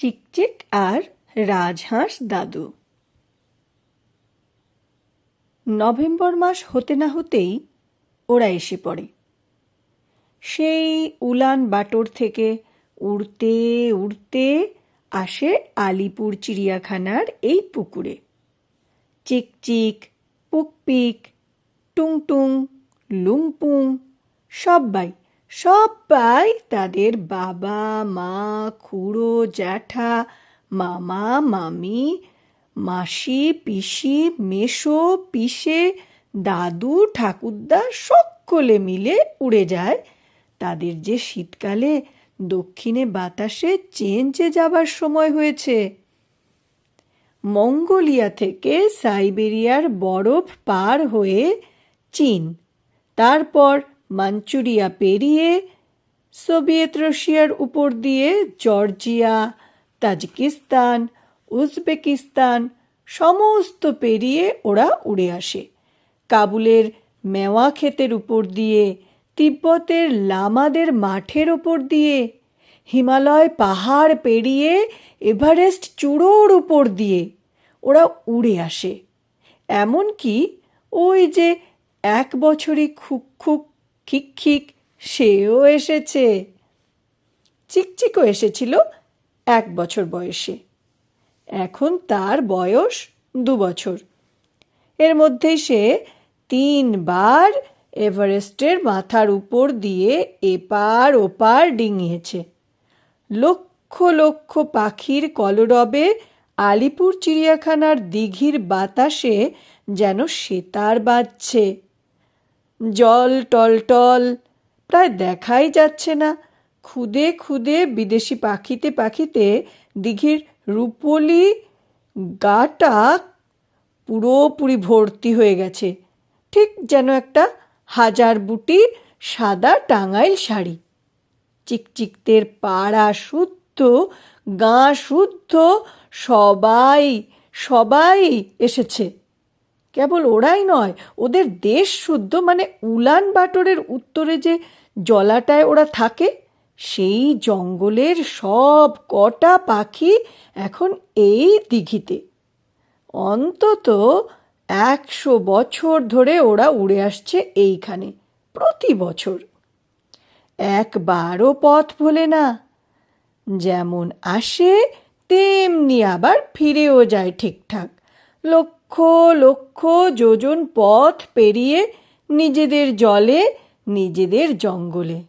চিকচিক আর রাজহাঁস দাদু। নভেম্বর মাস হতে না হতেই ওরা এসে পড়ে। সেই উলান বাটোর থেকে উড়তে উড়তে আসে আলিপুর চিড়িয়াখানার এই পুকুরে। চিকচিক, পুকপিক, টুংটুং, লুংপুং সবাই সবাই তাদের বাবা, মা, খুড়ো, জ্যাঠা, মামা, মামি, মাসি, পিসি মেশো পিসে, দাদু, ঠাকুরদা সকলে মিলে উড়ে যায়। তাদের যে শীতকালে দক্ষিণে বাতাসে চেঞ্চে যাবার সময় হয়েছে। মঙ্গোলিয়া থেকে সাইবেরিয়ার বরফ পার হয়ে চীন, তারপর মাঞ্চুরিয়া পেরিয়ে সোভিয়েত রাশিয়ার উপর দিয়ে জর্জিয়া, তাজিকিস্তান, উজবেকিস্তান সমস্ত পেরিয়ে ওরা উড়ে আসে। কাবুলের মেওয়া ক্ষেতের উপর দিয়ে, তিব্বতের লামাদের মাঠের ওপর দিয়ে, হিমালয় পাহাড় পেরিয়ে, এভারেস্ট চূড়োর উপর দিয়ে ওরা উড়ে আসে। এমনকি ওই যে এক বছরই খুক খুক খিক সেও এসেছে। চিকচিকও এসেছিল এক বছর বয়সে। এখন তার বয়স দু বছর। এর মধ্যেই সে তিনবার এভারেস্টের মাথার উপর দিয়ে এপার ওপার ডিঙিয়েছে। লক্ষ লক্ষ পাখির কলরবে আলিপুর চিড়িয়াখানার দিঘির বাতাসে যেন সেতার বাজছে। জল, টল টল, প্রায় দেখাই যাচ্ছে না। খুদে খুদে বিদেশি পাখিতে পাখিতে দিঘির রূপলি গাটা পুরোপুরি ভর্তি হয়ে গেছে। ঠিক যেন একটা হাজার বুটি সাদা টাঙ্গাইল শাড়ি। চিকচিকদের পাড়া শুদ্ধ, গা শুদ্ধ, সবাই সবাই এসেছে। কেবল ওরাই নয়, ওদের দেশ শুদ্ধ মানে উলান বাটরের উত্তরে যে জলাটায় ওরা থাকে, সেই জঙ্গলের সব কটা পাখি এখন এই দিঘিতে। অন্তত একশো বছর ধরে ওরা উড়ে আসছে এইখানে, প্রতি বছর। একবারও পথ ভোলে না। যেমন আসে, তেমনি আবার ফিরেও যায় ঠিকঠাক। লক্ষ লক্ষ লক্ষ যোজন পথ পেরিয়ে নিজেদের জলে, নিজেদের জঙ্গলে।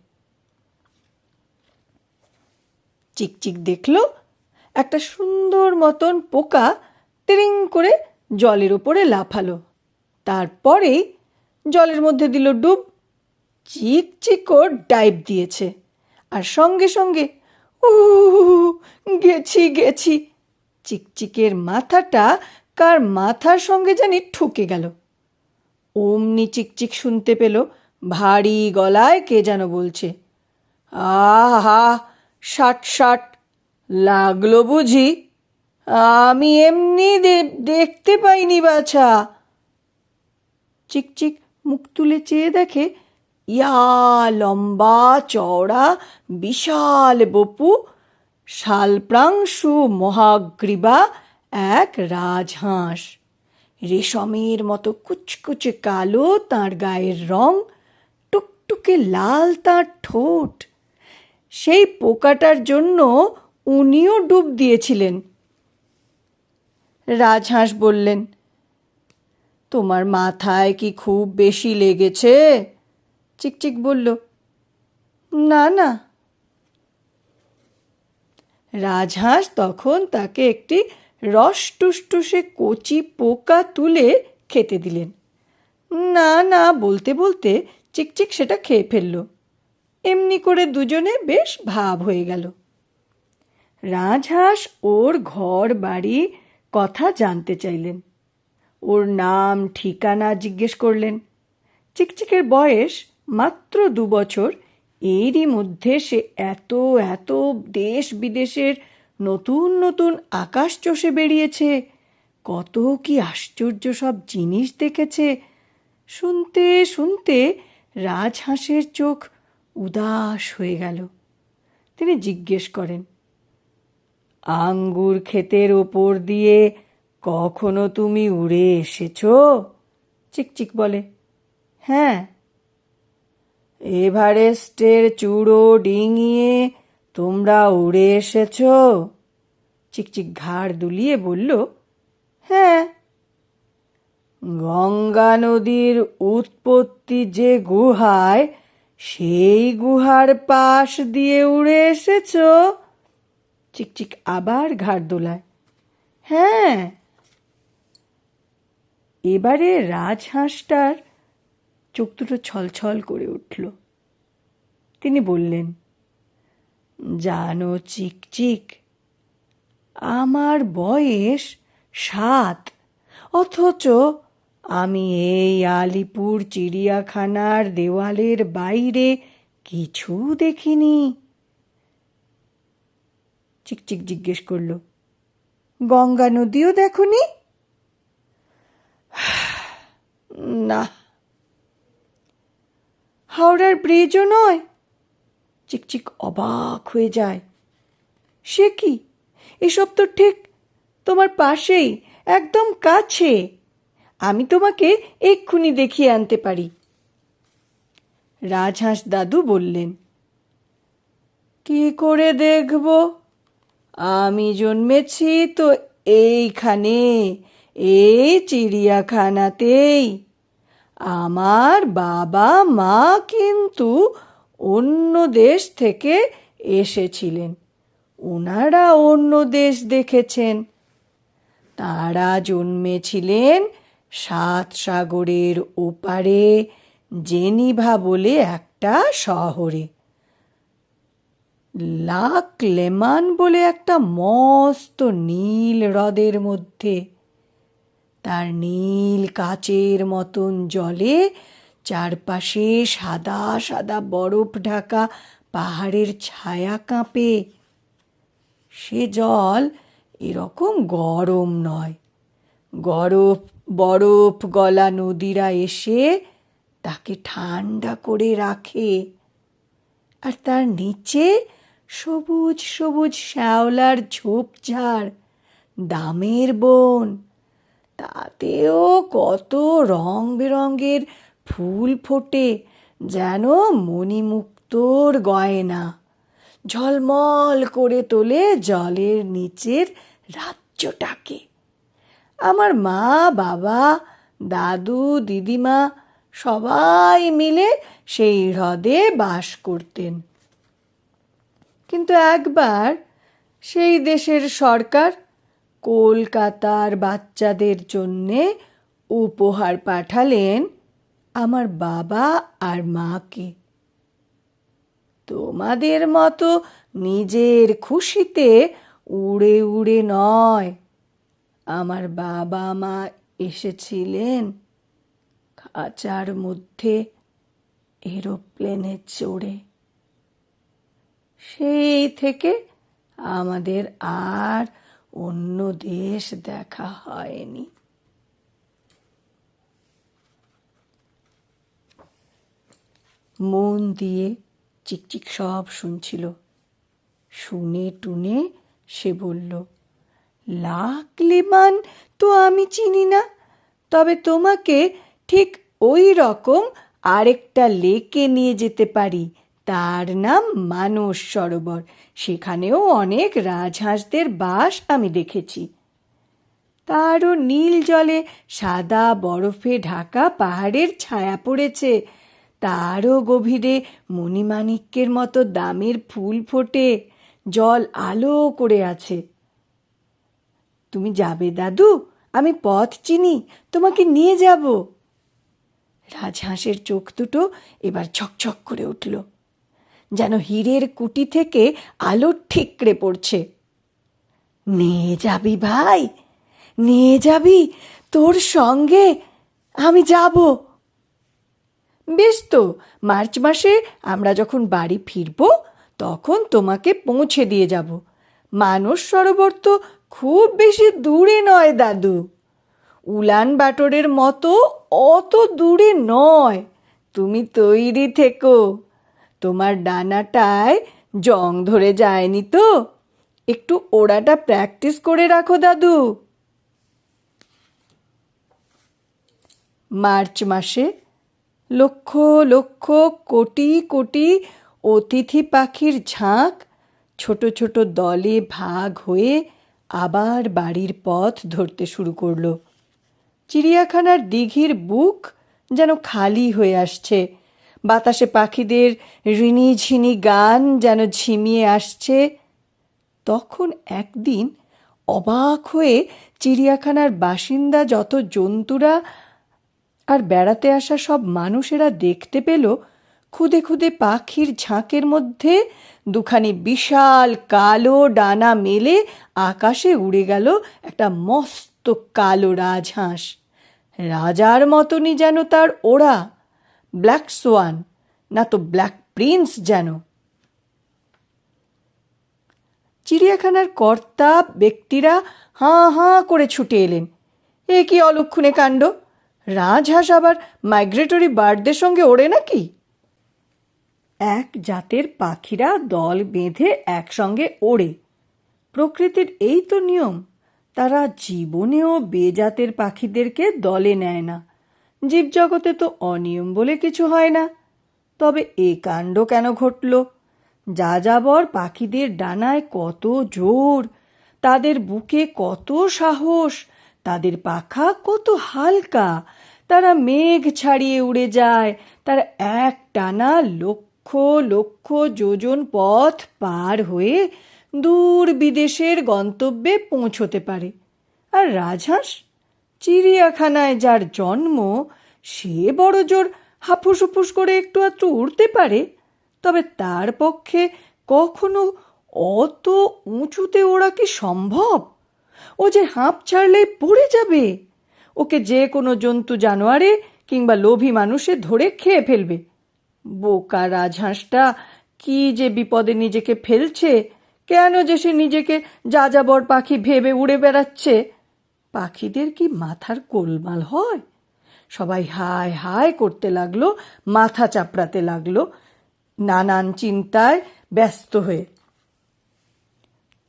চিকচিক দেখল, একটা সুন্দর মতন পোকা টিরিং করে জলের ওপরে লাফালো। তারপরেই জলের মধ্যে দিল ডুব চিকচিকও ডাইভ দিয়েছে। আর সঙ্গে সঙ্গে উ গেছি গেছি। চিকচিকের মাথাটা কার মাথার সঙ্গে জানি ঠুকে গেল। অমনি চিকচিক শুনতে পেল, ভারী গলায় কে যেন বলছে, আহা ষাট ষাট লাগল বুঝি, আমি এমনি দেখতে পাইনি বাছা। চিকচিক মুখ তুলে চেয়ে দেখে, ইয়া, লম্বা, চওড়া, বিশাল বপু, শালপ্রাংশু মহাগ্রীবা এক রাজহাঁস। রেশমের মতো কুচকুচে কালো তার গায়ের রং, টুকটুকে লাল তার ঠোঁট। সেই পোকাটার জন্য উনিও ডুব দিয়েছিলেন। রাজহাঁস বললেন, তোমার মাথায় কি খুব বেশি লেগেছে? চিকচিক বলল, না না। রাজহাঁস তখন তাকে একটি রস টুসটুসে কচি পোকা তুলে খেতে দিলেন। না না, বলতে বলতে চিকচিক সেটা খেয়ে ফেলল। এমনি করে দুজনে বেশ ভাব হয়ে গেল। রাজহাঁস ওর ঘর বাড়ি কথা জানতে চাইলেন। ওর নাম, ঠিকানা জিজ্ঞেস করলেন। চিকচিকের বয়স মাত্র দু বছর। এরই মধ্যে সে এত এত দেশ বিদেশের নতুন নতুন আকাশ চষে বেরিয়েছে কত কি আশ্চর্য সব জিনিস দেখেছে। শুনতে শুনতে রাজহাঁসের চোখ উদাস হয়ে গেল। তিনি জিজ্ঞেস করেন, আঙ্গুর ক্ষেতের ওপর দিয়ে কখনো তুমি উড়ে এসেছ? চিকচিক বলে হ্যাঁ। এভারেস্টের চূড়ো ডিঙিয়ে তোমরা উড়ে এসেছ? চিকচিক ঘাড় দুলিয়ে বলল হ্যাঁ। গঙ্গা নদীর উৎপত্তি যে গুহায়, সেই গুহার পাশ দিয়ে উড়ে এসেছ? চিকচিক আবার ঘাড় দোলায় হ্যাঁ। এবারে রাজহাঁসটার চোখ দুটো ছলছল করে উঠল। তিনি বললেন জানো চিকচিক আমার বয়স সাত, অথচ আমি এই আলিপুর চিড়িয়াখানার দেওয়ালের বাইরে কিছু দেখিনি। চিকচিক জিজ্ঞেস করল, গঙ্গা নদীও দেখনি? না। হাওড়ার ব্রিজও নয় চিকচিক অবাক হয়ে যায়। সে কি? এসব তো ঠিক, তোমার পাশেই, একদম কাছে। আমি তোমাকে এক্ষুনি দেখিয়ে আনতে পারি। রাজহাঁস দাদু বললেন, কি করে দেখব? আমি জন্মেছি তো এইখানে এই চিড়িয়াখানাতেই। আমার বাবা মা কিন্তু অন্য দেশ থেকে এসেছিলেন। ওনারা অন্য দেশ দেখেছেন। তারা জন্মেছিলেন সাত সাগরের ওপারে, জেনিভা বলে একটা শহরে। লাক লেমান বলে একটা মস্ত নীল হ্রদের মধ্যে। তার নীল কাচের মতন জলে চারপাশে সাদা সাদা বরফ ঢাকা পাহাড়ের ছায়া কাঁপে। সে জল এরকম গরম নয়। গরফ, বরফ গলা নদীরা এসে তাকে ঠান্ডা করে রাখে। আর তার নিচে সবুজ সবুজ শ্যাওলার ঝোপঝাড়, দামের বন। তাতেও কত রং বেরঙের ফুল ফোটে যেন মণিমুক্তোর গয়না। ঝলমল করে তোলে জলের নিচের রাজ্যটাকে। আমার মা, বাবা, দাদু, দিদিমা সবাই মিলে সেই হ্রদে বাস করতেন। কিন্তু একবার সেই দেশের সরকার কলকাতার বাচ্চাদের জন্যে উপহার পাঠালেন আমার বাবা আর মাকে। তোমাদের মতো নিজের খুশিতে উড়ে উড়ে নয়। আমার বাবা মা এসেছিলেন খাঁচার মধ্যে এরোপ্লেনে চড়ে। সেই থেকে আমাদের আর অন্য দেশ দেখা হয়নি। মন দিয়ে চিকচিক সব শুনছিল। শুনে টুনে সে বলল লাক লেমান তো আমি চিনি না, তবে তোমাকে ঠিক ওই রকম আরেকটা লেকে নিয়ে যেতে পারি। তার নাম মানস সরোবর। সেখানেও অনেক রাজহাঁসদের বাস আমি দেখেছি। তারও নীল জলে সাদা বরফে ঢাকা পাহাড়ের ছায়া পড়েছে। তারও গভীরে মণিমাণিক্যের মতো দামের ফুল ফোটে, জল আলো করে আছে। তুমি যাবে, দাদু? আমি পথ চিনি, তোমাকে নিয়ে যাব। রাজহাঁসের চোখ দুটো এবার ছকছক করে উঠল, যেন হীরের কুটি থেকে আলো ঠিকরে পড়ছে। নিয়ে যাবি ভাই, নিয়ে যাবি, তোর সঙ্গে আমি যাব। বেশ তো, মার্চ মাসে আমরা যখন বাড়ি ফিরব, তখন তোমাকে পৌঁছে দিয়ে যাব। মানস সরোবর তো খুব বেশি দূরে নয়, দাদু। উলান বাটরের মতো অত দূরে নয়, তুমি তৈরি থেকো। তোমার ডানাটায় জং ধরে যায়নি তো? একটু ওড়াটা প্র্যাকটিস করে রাখো, দাদু। মার্চ মাসে লক্ষ লক্ষ, কোটি কোটি অতিথি পাখির ঝাঁক, ছোট ছোট দলে ভাগ হয়ে আবার বাড়ির পথ ধরতে শুরু করল। চিড়িয়াখানার দিঘির বুক যেন খালি হয়ে আসছে। বাতাসে পাখিদের ঋণি ঝিনি গান যেন ঝিমিয়ে আসছে। তখন একদিন অবাক হয়ে চিড়িয়াখানার বাসিন্দা যত জন্তুরা আর বেড়াতে আসা সব মানুষেরা দেখতে পেল খুদে খুদে পাখির ঝাঁকের মধ্যে দুখানি বিশাল কালো ডানা মেলে আকাশে উড়ে গেল একটা মস্ত কালো রাজহাঁস। রাজার মতনই যেন তার ওড়া, ব্ল্যাক সোয়ান, না তো ব্ল্যাক প্রিন্স যেন। চিড়িয়াখানার কর্তা ব্যক্তিরা হাঁ হাঁ করে ছুটে এলেন। এ কি অলক্ষণে কাণ্ড? রাজহাঁস আবার মাইগ্রেটরি বার্ডদের সঙ্গে ওড়ে নাকি? এক জাতের পাখিরা দল বেঁধে একসঙ্গে ওড়ে। প্রকৃতির এই তো নিয়ম, তারা জীবনেও বেজাতের পাখিদেরকে দলে নেয় না। জীবজগতে তো অনিয়ম বলে কিছু হয় না। তবে এ কাণ্ড কেন ঘটল? যাযাবর পাখিদের ডানায় কত জোর, তাদের বুকে কত সাহস তাদের পাখা কত হালকা। তারা মেঘ ছাড়িয়ে উড়ে যায়। তারা এক টানা লক্ষ লক্ষ যোজন পথ পার হয়ে দূর বিদেশের গন্তব্যে পৌঁছতে পারে। আর রাজহাঁস? চিড়িয়াখানায় যার জন্ম, সে বড় জোর হাফুস হুফুস করে একটু আধটু উড়তে পারে। তবে তার পক্ষে কখনো অত উঁচুতে ওড়া কি সম্ভব? ও যে হাঁপ ছাড়লেই পড়ে যাবে। ওকে যে কোনো জন্তু জানোয়ারে কিংবা লোভী মানুষে ধরে খেয়ে ফেলবে। বোকা রাজহাঁসটা কি যে বিপদে নিজেকে ফেলছে, কেন যে সে নিজেকে যাযাবর পাখি ভেবে উড়ে বেড়াচ্ছে। পাখিদের কি মাথার গোলমাল হয়? সবাই হায় হায় করতে লাগল, মাথা চাপড়াতে লাগল, নানান চিন্তায় ব্যস্ত হয়ে।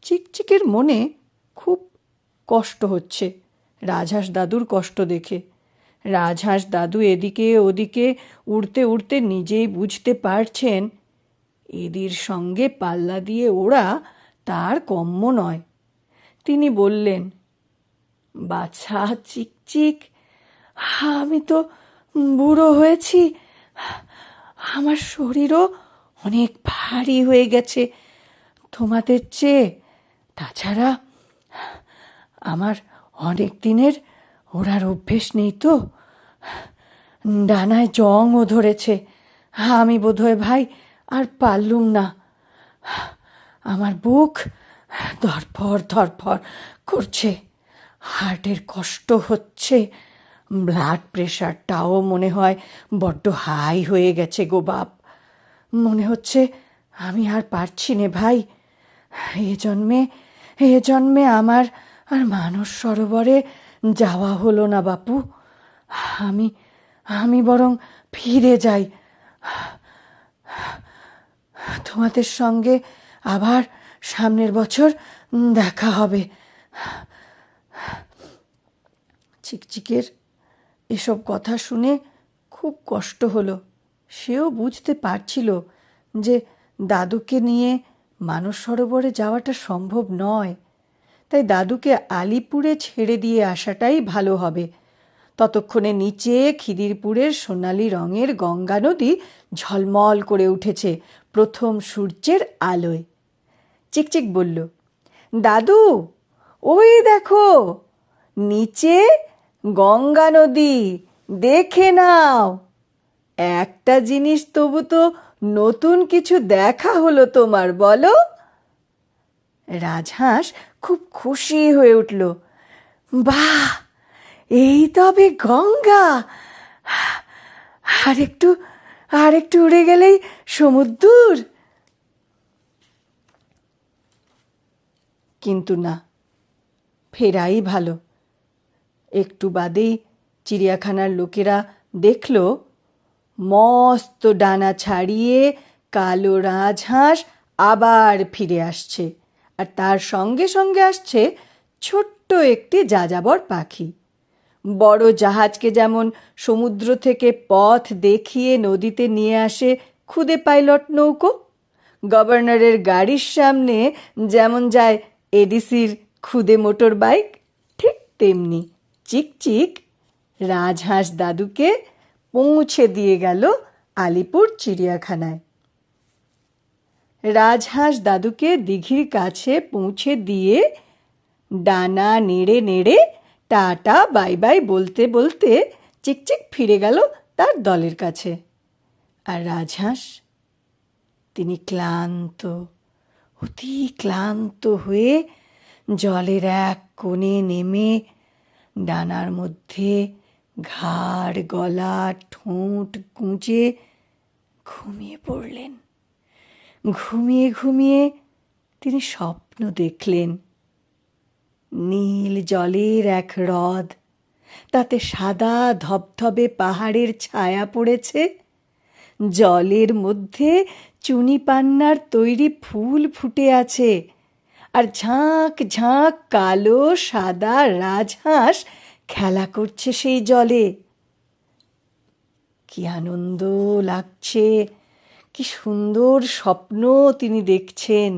চিকচিকের মনে খুব কষ্ট হচ্ছে। রাজহাঁস দাদুর কষ্ট দেখে। রাজহাঁস দাদু এদিকে ওদিকে উড়তে উড়তে নিজেই বুঝতে পারছেন, এদের সঙ্গে পাল্লা দিয়ে ওড়া তার কম্য নয়। তিনি বললেন, বাছা, চিকচিক, আমি তো বুড়ো হয়েছি। আমার শরীরও অনেক ভারী হয়ে গেছে। তোমাদের চেয়ে তাছাড়া আমার অনেক দিনের ওড়ার অভ্যেস নেই তো। ডানায় জংও ধরেছে। আমি বোধহয় ভাই আর পারলুম না। আমার বুক ধরফর ধরফর করছে। হার্টের কষ্ট হচ্ছে। ব্লাড প্রেশারটাও মনে হয় বড্ড হাই হয়ে গেছে গো বাপ। মনে হচ্ছে আমি আর পারছি নে ভাই। এ জন্মে এ জন্মে আমার আর মানস সরোবরে যাওয়া হলো না, বাপু। আমি আমি বরং ফিরে যাই। তোমাদের সঙ্গে আবার সামনের বছর দেখা হবে। চিকচিকের এসব কথা শুনে খুব কষ্ট হলো। সেও বুঝতে পারছিল যে দাদুকে নিয়ে মানস সরোবরে যাওয়াটা সম্ভব নয়। তাই দাদুকে আলিপুরে ছেড়ে দিয়ে আসাটাই ভালো হবে। ততক্ষণে নিচে খিদিরপুরের সোনালি রঙের গঙ্গা নদী ঝলমল করে উঠেছে প্রথম সূর্যের আলোয়। চিকচিক বলল, দাদু, ওই দেখো, নিচে গঙ্গা নদী, দেখে নাও। একটা জিনিস তবু তো নতুন কিছু দেখা হলো তোমার, বলো? রাজহাঁস খুব খুশি হয়ে উঠল। বাহ, এই তবে গঙ্গা। আর একটু আর একটু উড়ে গেলেই সমুদ্র কিন্তু না, ফেরাই ভালো। একটু বাদেই চিড়িয়াখানার লোকেরা দেখল, মস্ত ডানা ছাড়িয়ে কালো রাজহাঁস আবার ফিরে আসছে। আর তার সঙ্গে সঙ্গে আসছে ছোট্ট একটি যাযাবর পাখি। বড় জাহাজকে যেমন সমুদ্র থেকে পথ দেখিয়ে নদীতে নিয়ে আসে খুদে পাইলট নৌকো, গভর্নরের গাড়ির সামনে যেমন যায় এডিসির খুদে মোটর বাইক, ঠিক তেমনি চিকচিক রাজহাঁস দাদুকে পৌঁছে দিয়ে গেল আলিপুর চিড়িয়াখানায়। রাজহাঁস দাদুকে দিঘির কাছে পৌঁছে দিয়ে ডানা নেড়ে নেড়ে টাটা, বাই বাই বলতে বলতে চিকচিক ফিরে গেল তার দলের কাছে। আর রাজহাঁস, তিনি ক্লান্ত, অতি ক্লান্ত হয়ে জলের এক কোণে নেমে ডানার মধ্যে ঘাড়, গলা, ঠোঁট গুঁজে ঘুমিয়ে পড়লেন। ঘুমিয়ে ঘুমিয়ে তিনি স্বপ্ন দেখলেন। নীল জলের এক হ্রদ, তাতে সাদা ধবধবে পাহাড়ের ছায়া পড়েছে। জলের মধ্যে চুনি পান্নার তৈরি ফুল ফুটে আছে আর ঝাঁক ঝাঁক কালো সাদা রাজহাঁস খেলা করছে সেই জলে। কি আনন্দ লাগছে কি সুন্দর স্বপ্ন তিনি দেখছেন।